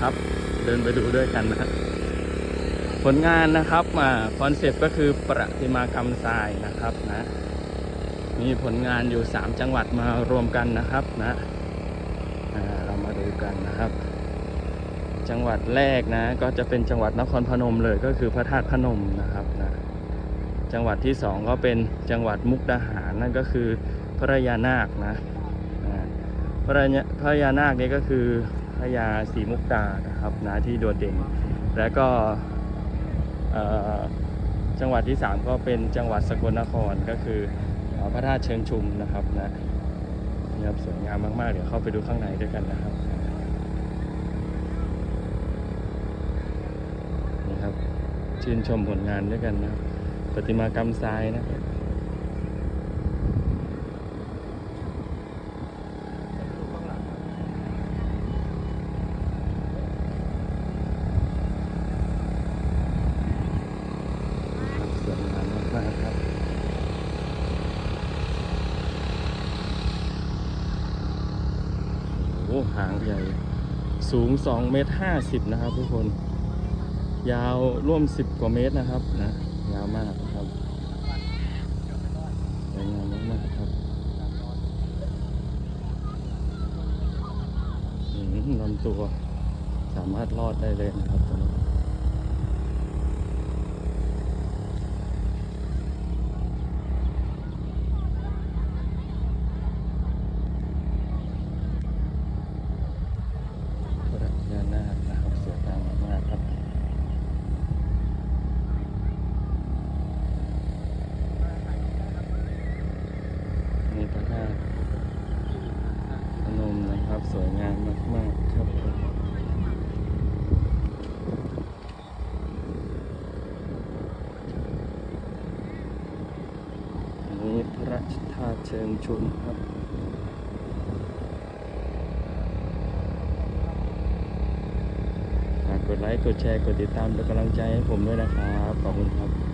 นะครับ เดินไปดูด้วยกันนะผลงานนะครับมาคอนเซปต์ก็คือประติมากรรมทรายนะครับนะมีผลงานอยู่ 3 จังหวัดมารวมกันนะครับนะเรามาดูกันนะครับ จังหวัดแรกนะก็จะเป็นจังหวัดนครพนมเลยก็คือพระธาตุพนมนะครับนะจังหวัดที่สองก็เป็นจังหวัดมุกดาหารนั่นก็คือพระยานาคนะพระยาพระยานาคนี่ก็คือ พยาศรีมุกดานะครับนะที่โดดเด่น แล้วก็จังหวัดที่สามก็เป็นจังหวัดสกลนครก็คือพระธาตุเชิงชุมนะครับนะนี่ครับสวยงามมากๆ เดี๋ยวเข้าไปดูข้างในด้วยกันนะครับนี่ครับชื่นชมผลงานด้วยกันนะครับประติมากรรมทรายนะครับสวยงา มากครับโอ้โหหางใหญ่ สูง2เมตร50 นะครับทุกคน ยาวร่วม 10 กว่าเมตรนะครับนะยาวมากครับสวยงามมากๆครับลำตัวสามารถรอดได้เลยนะครับตัวนี้ระยานาคนะครับสวยงามมากๆครับ นี่พระธาตุพนมนะครับ สวยงามมาก ๆ ครับผมนี้พระธาตุเชิงชุมครับฝากกดไลค์ กดแชร์ กดติดตามเป็นกำลังใจให้ผมด้วยนะครับ ขอบคุณครับ